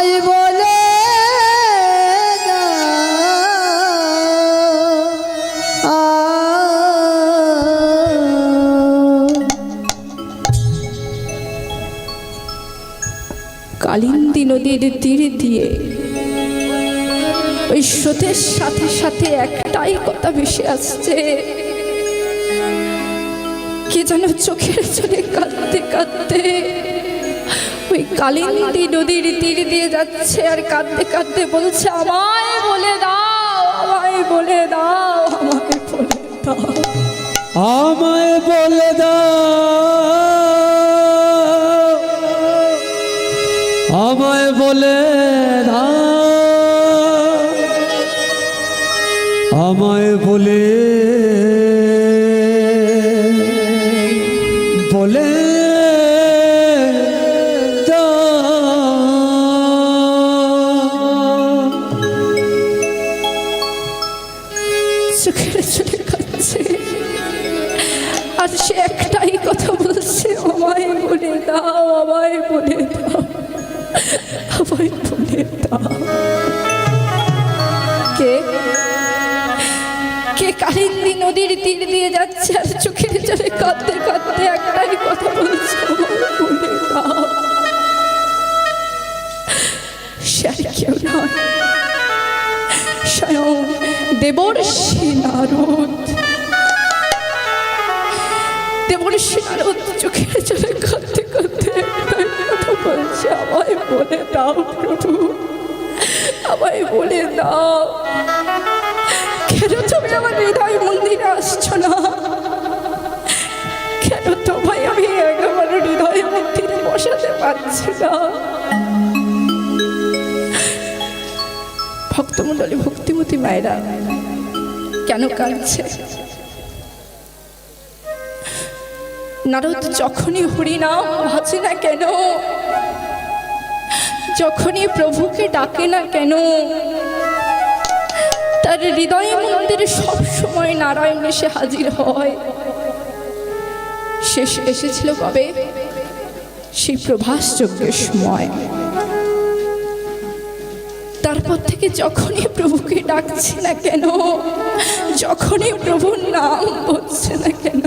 আমায় বলে কালিন্দী নদীর তীর দিয়ে ওই স্রোতের সাথে সাথে একটাই কথা ভেসে আসছে। কে যেন চোখের চলে কাঁদতে কাঁদতে কালিন্দী নদীর তীর দিয়ে যাচ্ছে আর কাঁদতে কাঁদতে বলছে, আমায় বলে দাও, আমায় বলে দাও, আমায় বলে দাও। আমায় বলে দাও। দাও, আমায় বলে দাও, আমায় বলে দাও। কে? কে কালিন্দী নদীর তীর দিয়ে যাচ্ছে আর চোখের জলে কাঁদতে কাঁদতে একটাই কথা বলছে বলে দাও। সে আর কেউ স্বয়ং দেবর্ষি নারদ। দেবর্ষি নারদ চোখের চলে কাঁদতে আমায় বলে দাও, প্রভু। আমায় বলে দাও। কেন তুমি আমার হৃদয় মন্দিরে আসছো না? কেন তোমায় আমি একেবারে হৃদয় মন্দিরে বসাতে পারছি না? ভক্তমণ্ডলী, ভক্তিমতী মায়েরা, কেন কাঁদছে? নারদ যখনই হরিনাম ভাজে না কেন যখনই প্রভুকে ডাকে না কেন, তার হৃদয় মন্দিরে সব সময় নারায়ণ এসে হাজির হয়। শেষ এসেছিল কবে? সেই প্রভাস যজ্ঞের সময়। তারপর থেকে যখনই প্রভুকে ডাকছে না কেন, যখনই প্রভুর নাম বলছে না কেন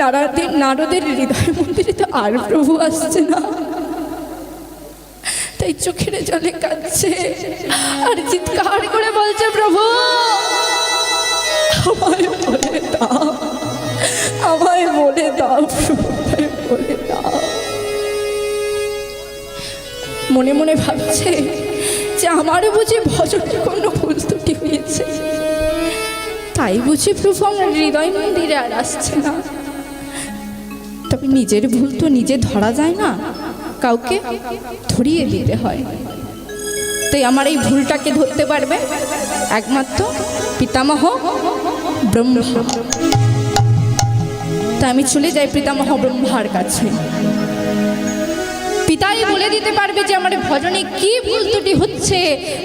নারাদের নারদের হৃদয় মন্দিরে তো আর প্রভু আসছে না, তাই চোখের জলে কাঁদছে। আর চিৎকার করে বলছে, প্রভু, আমায় বলে দাও, আমায় বলে দাও বলে দাও। মনে মনে ভাবছে যে আমারও বুঝি ভজনে কোনো ভুল ত্রুটি হয়েছে। তাই বুঝি প্রভু আমার হৃদয় মন্দিরে আর আসছে না। নিজের ভুল তো নিজে ধরা যায় না। কাউকে ধরিয়ে দিতে হয়। তাই আমার এই ভুলটাকে ধরতে পারবে? একমাত্র পিতামহ ব্রহ্মা। তা আমি চলে যাই পিতামহ ব্রহ্মার কাছে। পিতাই বলে দিতে পারবে যে আমার ভজনে কি ভুল ত্রুটি হচ্ছে,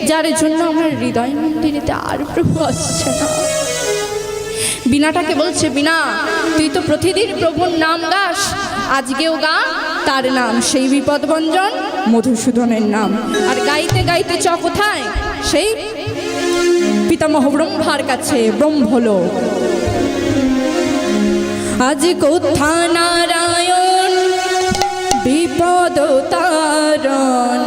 যার জন্য আমার হৃদয় মন্দিরেতে আর প্রভু আসছে না। বিনাটাকে বলছে বিনা তুই তো প্রতিদিন প্রভুর নাম গাস। আজকেও গা, তার নাম। সেই বিপদভঞ্জন মধুসূদনের নাম। আর গাইতে গাইতে চ কোথায়? সেই পিতামহ ব্রহ্মার কাছে, ব্রহ্মলোক। আজ কোথা নারায়ণ? বিপদ তারণ।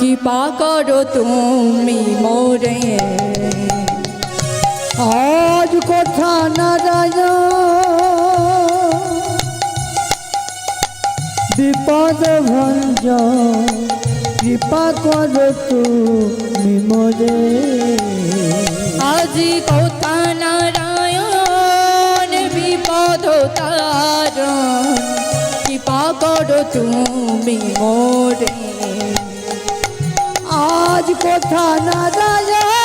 কৃপা করো তুমি মোরে। আজ কথা নারায়ণ। বিপদ ভঞ্জ কৃপা কর তুমি মোরে। আজ কোথা নারায়ণ বিপদ তারণ কৃপা করো তুমি মোরে। আজ কথা নারায়ণ।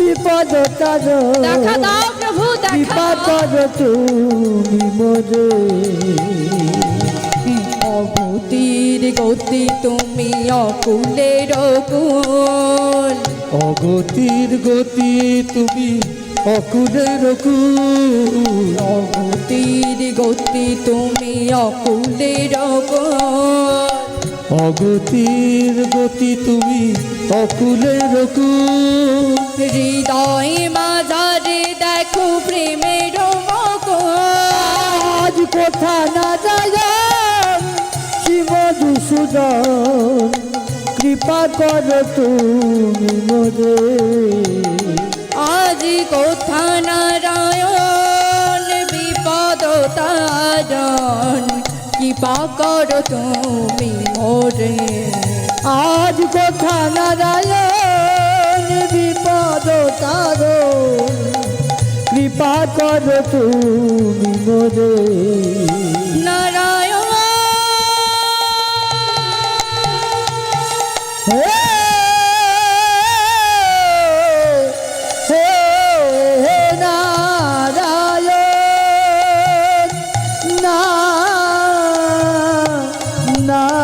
বিপদ তার দেখা দাও প্রভু দেখা দাও। তুমি মোরে অগতির গতি তুমি অকুলের কুল অগতির গতি তুমি অকুলের অকুল। অগতির গতি তুমি অকুলের অগতির গতি তুমি অকুলের অকুল। হৃদয় মাঝারে দেখো প্রেমের আজ কোথা না যায় শিবধূসূদন কৃপা কর তুমি মোরে। আজ কোথা নারায়ণ বিপদ তারণ কৃপা করো তুমি মোরে আজ কথা নারায়ণ বিপদ তার কৃপা কর তুমি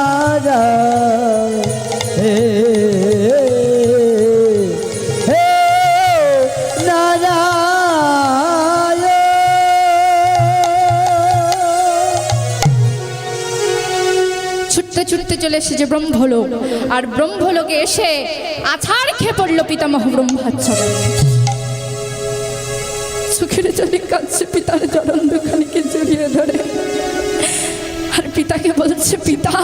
নারায়ণ হে ছুটতে ছুটতে চলে এসেছে ব্রহ্মলোক। আর ব্রহ্মলোকে এসে আছাড় খেয়ে পড়ল পিতামহ ব্রহ্মাচ্ছবে চোখের জলে কাঁদছে পিতার চরণ দুখানিকে জড়িয়ে ধরে। আর পিতাকে বলছে, পিতা,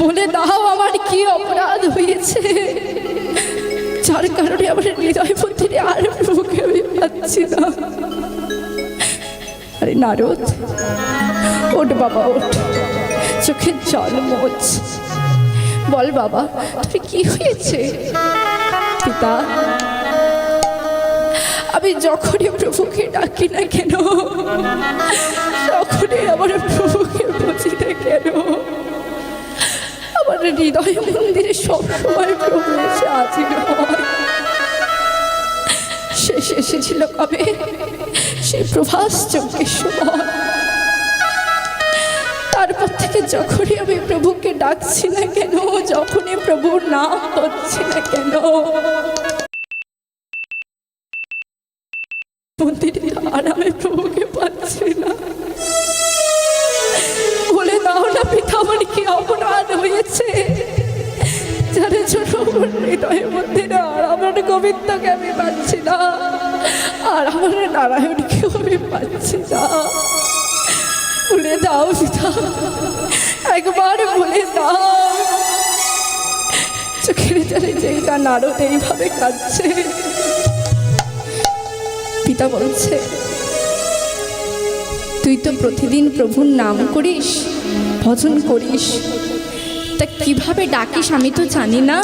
বলে দাও আমার কি অপরাধ হয়েছে। যার কারণে আমার হৃদয় মন্দিরে আর প্রভুকে আমি পাচ্ছি না। আরে নারদ, ওঠ বাবা, ওঠ। চোখের জল মোচ বল বাবা, তোর কি হয়েছে? পিতা আমি যখনই প্রভুকে ডাকি না কেন, তখনই আমার প্রভুকে বুঝি না কেন। আমার হৃদয় মন্দিরে সবসময় প্রভু এসে হয়। শেষ এসেছিল কবে? সে প্রভাস চোখের সময়। তারপর থেকে যখনই আমি প্রভুকে ডাকছি না কেন, যখনই প্রভুর নাম হচ্ছে না কেন হৃদয়ের মন্দিরে আর আমার গোবিন্দকে আমি পাচ্ছি না, আর আমার নারায়ণকেও আমি পাচ্ছি না। বলে দাও পিতা, একবার বলে দাও। চোখের জলে যেইটা নারদ এইভাবে কাঁদছে। পিতা বলছে, তুই তো প্রতিদিন প্রভুর নাম করিস, ভজন করিস, তা কীভাবে ডাকিস আমি তো জানি না।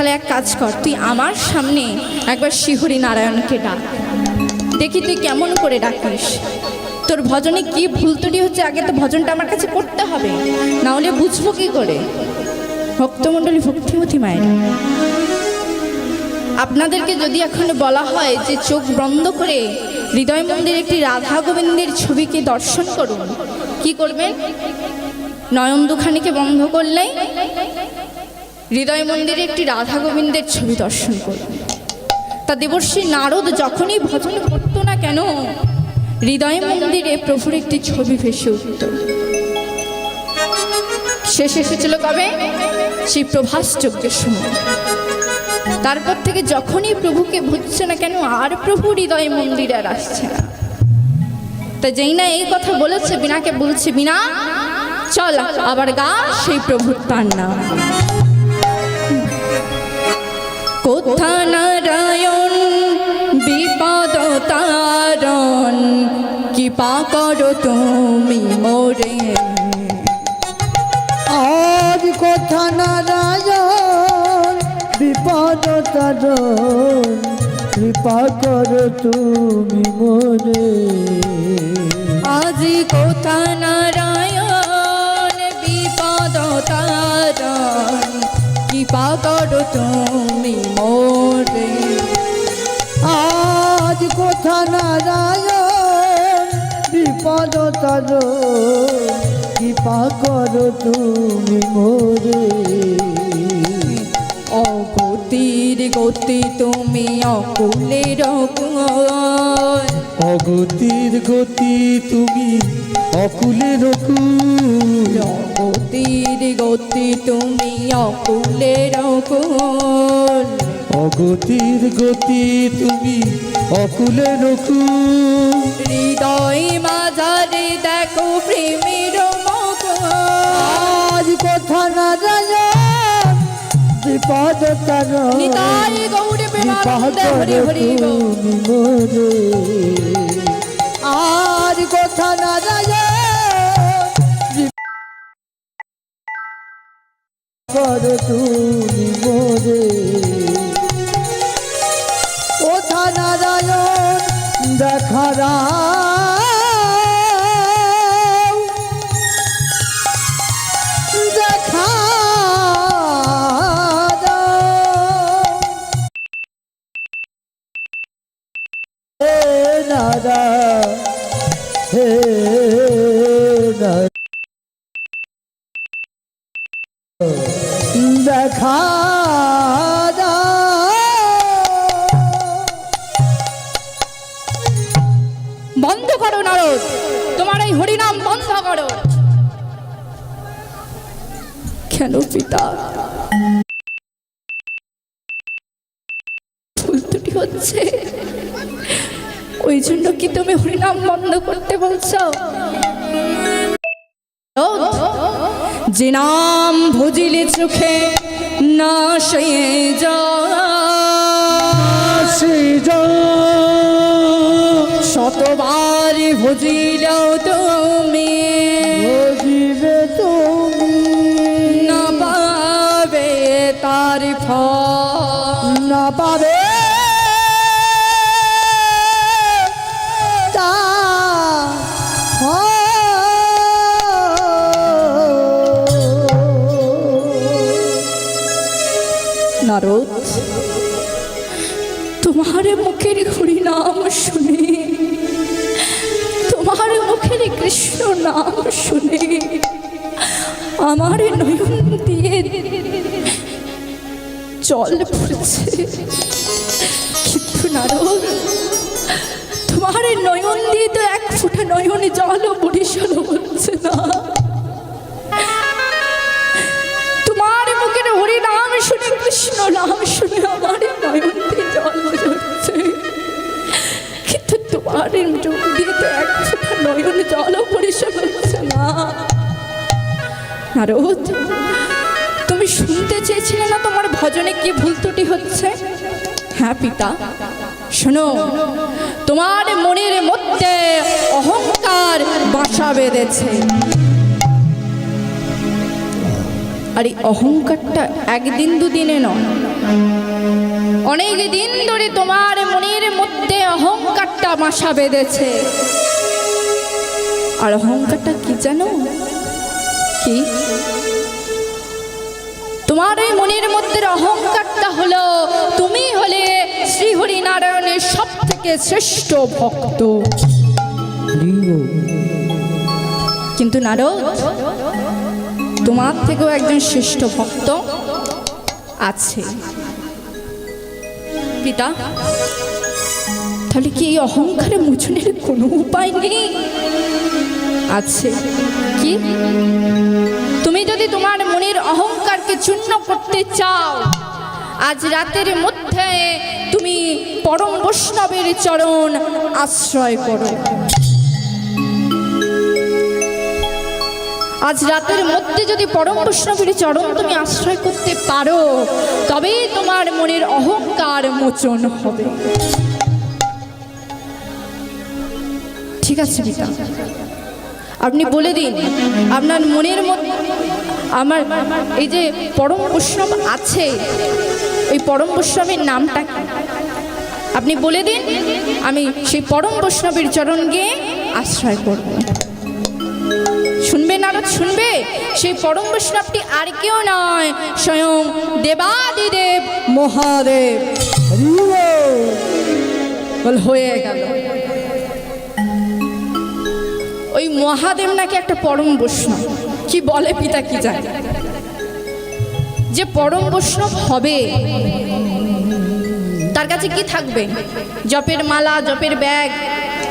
তাহলে এক কাজ কর, তুই আমার সামনে একবার শিহরি নারায়ণকে ডাক। দেখি তুই কেমন করে ডাকিস। তোর ভজনে কি ভুল ত্রুটি হচ্ছে আগে তো ভজনটা আমার কাছে করতে হবে না হলে বুঝব কি করে? ভক্তমণ্ডলী ভক্তিমতী মায়ের, আপনাদেরকে যদি এখন বলা হয় যে চোখ বন্ধ করে হৃদয় মন্দির একটি রাধা গোবিন্দের ছবিকে দর্শন করুন, কি করবেন? নয়ন দুখানিকে বন্ধ করলে হৃদয় মন্দিরে একটি রাধা গোবিন্দের ছবি দর্শন করুন। তা দেবর্ষী নারদ যখনই ভজন করতো না কেন, হৃদয় মন্দিরে প্রভুর একটি ছবি ভেসে উঠত। শেষ এসেছিল কবে? সেই প্রভাস যজ্ঞের সময়। তারপর থেকে যখনই প্রভুকে বুঝছে না কেন, আর প্রভু হৃদয় মন্দিরে আর আসছে না। তা যেই না এই কথা বলেছে, বিনাকে বলছে, বিনা, চল, আবার গা, সেই প্রভুর তার নাম। কোথা নারায়ণ বিপদ তারণ কৃপা করো তুমি মোরে। আজ কথা নারায়ণ বিপদ তারণ কৃপা কর তুমি মোরে। আজি কোথা নারায়ণ কৃপা করো তুমি মোরে। আজ কথা নারায়ণ, বিপদ তারণ কৃপা কর তুমি মোরে। অগত অগতির গতি তুমি অকুলের কুল অগতির গতি তুমি অকুলের কুল অগতির গতি তুমি অকুলের কুল অগতির গতি তুমি অকুলের কুল হৃদয় মাঝারে দেখো প্রেমের মুকুল আজ কথা না যায় বিপদ। তুমি মোরে আর কথা না যায়। বিপদ তুমি মোরে কথা নারায়ণ দেখারা দেখা বন্ধ করো নারদ। তোমার এই হরিনাম বন্ধ করো। কেন পিতা? ভুল হচ্ছে। ওই জন্য কি তুমি হরিনাম বন্ধ করতে বলছো? যে নাম ভুজিলে চোখে না সে যতবার শতবার ভজিল তুমি নারদ, তোমার মুখের হরিনাম শুনে, তোমার মুখের কৃষ্ণ নাম শুনে আমার নয়ন দিয়ে জল পড়ছে কিন্তু নারদ, তোমার নয়ন দিয়ে তো এক ফোঁটা নয়নে জলও পরিশাল হচ্ছে না। শুনে কৃষ্ণ নাম শুনে আমার নয়ন দিয়ে জল ঝরছে কিন্তু তোমার চোখ দিয়ে তো এক ফোঁটা নয়ন জলও পরিশোধ হচ্ছে না। নারদ, তুমি শুনতে চেয়েছিলে না তোমার ভজনে কি ভুল ত্রুটি হচ্ছে? হ্যাঁ পিতা। শোনো, তোমার মনের মধ্যে অহংকার বাসা বেঁধেছে। আর এই অহংকারটা একদিন দুদিনে নয়। অনেক দিন ধরে তোমার মনের মধ্যে অহংকারটা বাসা বেঁধেছে। আর অহংকারটা কি জানো? কি? তোমার এই মনের মধ্যে অহংকারটা হলো তুমি হলে শ্রীহরি নারায়ণের সব থেকে শ্রেষ্ঠ ভক্ত কিন্তু নারদ তোমার থেকেও একজন শ্রেষ্ঠ ভক্ত আছে। পিতা, তাহলে কি এই অহংকারে মোচনের কোনো উপায় নেই? আছে। কি? তুমি যদি তোমার মনের অহংকারকে চূর্ণ করতে চাও, আজ রাতের মধ্যে তুমি পরম বৈষ্ণবের চরণ আশ্রয় করো। আজ রাতের মধ্যে যদি পরম বৈষ্ণবের চরণ তুমি আশ্রয় করতে পারো, তবেই তোমার মনের অহংকার মোচন হবে। ঠিক আছে, পিতা। আপনি বলে দিন, আপনার মনের মধ্যে আমার, এই যে পরম বৈষ্ণব আছে, এই পরম বৈষ্ণবের নামটা আপনি বলে দিন, আমি সেই পরম বৈষ্ণবের চরণ গিয়ে আশ্রয় করব। শুনবে শুনবে? সেই পরম বৈষ্ণবটি আর কেউ নয়, স্বয়ং দেবাদিদেব মহাদেব। বল, হয়ে গেল। ওই মহাদেব নাকি একটা পরম বৈষ্ণব। কি বলে পিতা কি জানে? যে পরম বৈষ্ণব হবে, তার কাছে কি থাকবে? জপের মালা, জপের ব্যাগ,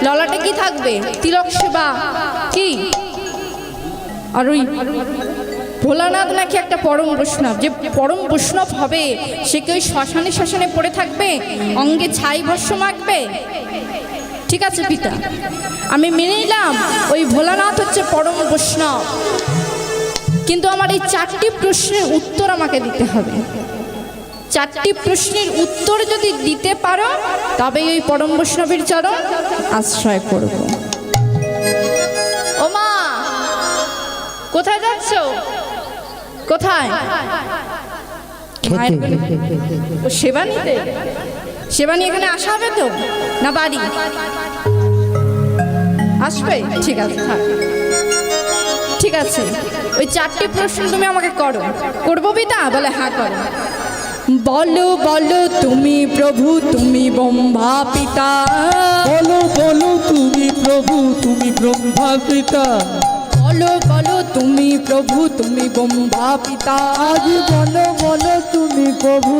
ললাটে কি থাকবে? তিলক সেবা, কি? আর ওই ভোলানাথ নাকি একটা পরম বৈষ্ণব। যে পরম বৈষ্ণব হবে, সে কি ওই শ্মশানে শ্মশানে পড়ে থাকবে? অঙ্গে ছাই ভস্য মাখবে? ঠিক আছে, পিতা। আমি মেনে নিলাম, ওই ভোলানাথ হচ্ছে পরম বৈষ্ণব। কিন্তু আমার এই চারটি প্রশ্নের উত্তর আমাকে দিতে হবে। চারটি প্রশ্নের উত্তর যদি দিতে পারো তবে ওই পরম বৈষ্ণবের চরণ আশ্রয় করব। ও মা কোথায় যাচ্ছ? কোথায়? ও সেবা নিতে? সেবা নিয়ে এখানে আসা হবে তো? না বাড়ি? আসবে? ঠিক আছে ঠিক আছে। ওই চারটি প্রশ্ন তুমি আমাকে করো। করব পিতা বলে হ্যাঁ করো। বলো বলো তুমি প্রভু তুমি ব্রহ্মা পিতা। বলো বলো তুমি প্রভু তুমি ব্রহ্মা পিতা। তুমি প্রভু তুমি বোম্বা পিতা। আজ বলো বলো তুমি প্রভু।